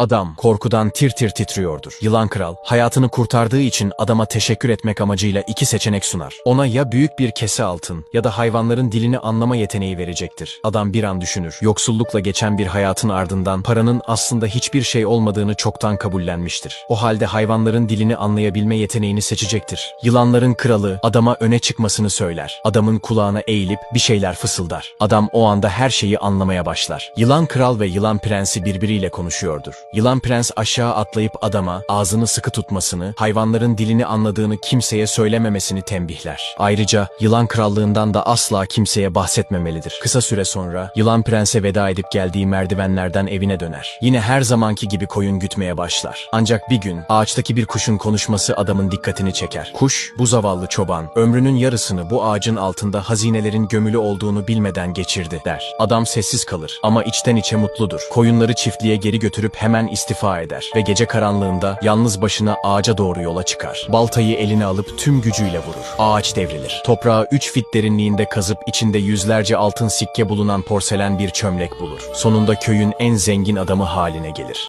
Adam korkudan tir tir titriyordur. Yılan kral hayatını kurtardığı için adama teşekkür etmek amacıyla iki seçenek sunar. Ona ya büyük bir kese altın ya da hayvanların dilini anlama yeteneği verecektir. Adam bir an düşünür. Yoksullukla geçen bir hayatın ardından paranın aslında hiçbir şey olmadığını çoktan kabullenmiştir. O halde hayvanların dilini anlayabilme yeteneğini seçecektir. Yılanların kralı adama öne çıkmasını söyler. Adamın kulağına eğilip bir şeyler fısıldar. Adam o anda her şeyi anlamaya başlar. Yılan kral ve yılan prensi birbiriyle konuşuyordur. Yılan prens aşağı atlayıp adama ağzını sıkı tutmasını, hayvanların dilini anladığını kimseye söylememesini tembihler. Ayrıca yılan krallığından da asla kimseye bahsetmemelidir. Kısa süre sonra yılan prense veda edip geldiği merdivenlerden evine döner. Yine her zamanki gibi koyun gütmeye başlar. Ancak bir gün ağaçtaki bir kuşun konuşması adamın dikkatini çeker. Kuş, bu zavallı çoban, ömrünün yarısını bu ağacın altında hazinelerin gömülü olduğunu bilmeden geçirdi der. Adam sessiz kalır ama içten içe mutludur. Koyunları çiftliğe geri götürüp hemen istifa eder ve gece karanlığında yalnız başına ağaca doğru yola çıkar. Baltayı eline alıp tüm gücüyle vurur. Ağaç devrilir. Toprağı 3 fit derinliğinde kazıp içinde yüzlerce altın sikke bulunan porselen bir çömlek bulur. Sonunda köyün en zengin adamı haline gelir.